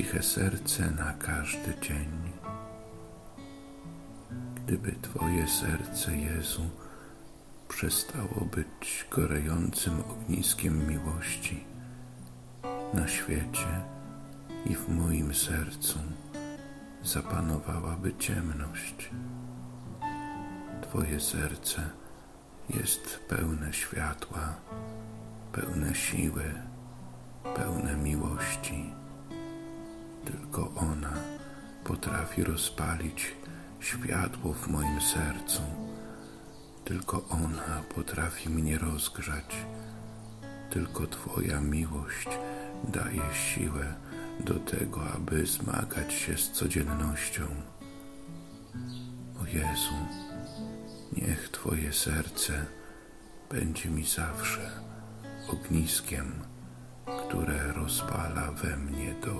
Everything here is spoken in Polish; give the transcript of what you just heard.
ciche serce na każdy dzień. Gdyby Twoje serce, Jezu, przestało być gorejącym ogniskiem miłości na świecie i w moim sercu zapanowałaby ciemność. Twoje serce jest pełne światła, pełne siły, pełne miłości. Tylko ona potrafi rozpalić światło w moim sercu. Tylko ona potrafi mnie rozgrzać. Tylko Twoja miłość daje siłę do tego, aby zmagać się z codziennością. O Jezu, niech Twoje serce będzie mi zawsze ogniskiem, które rozpala we mnie dobro.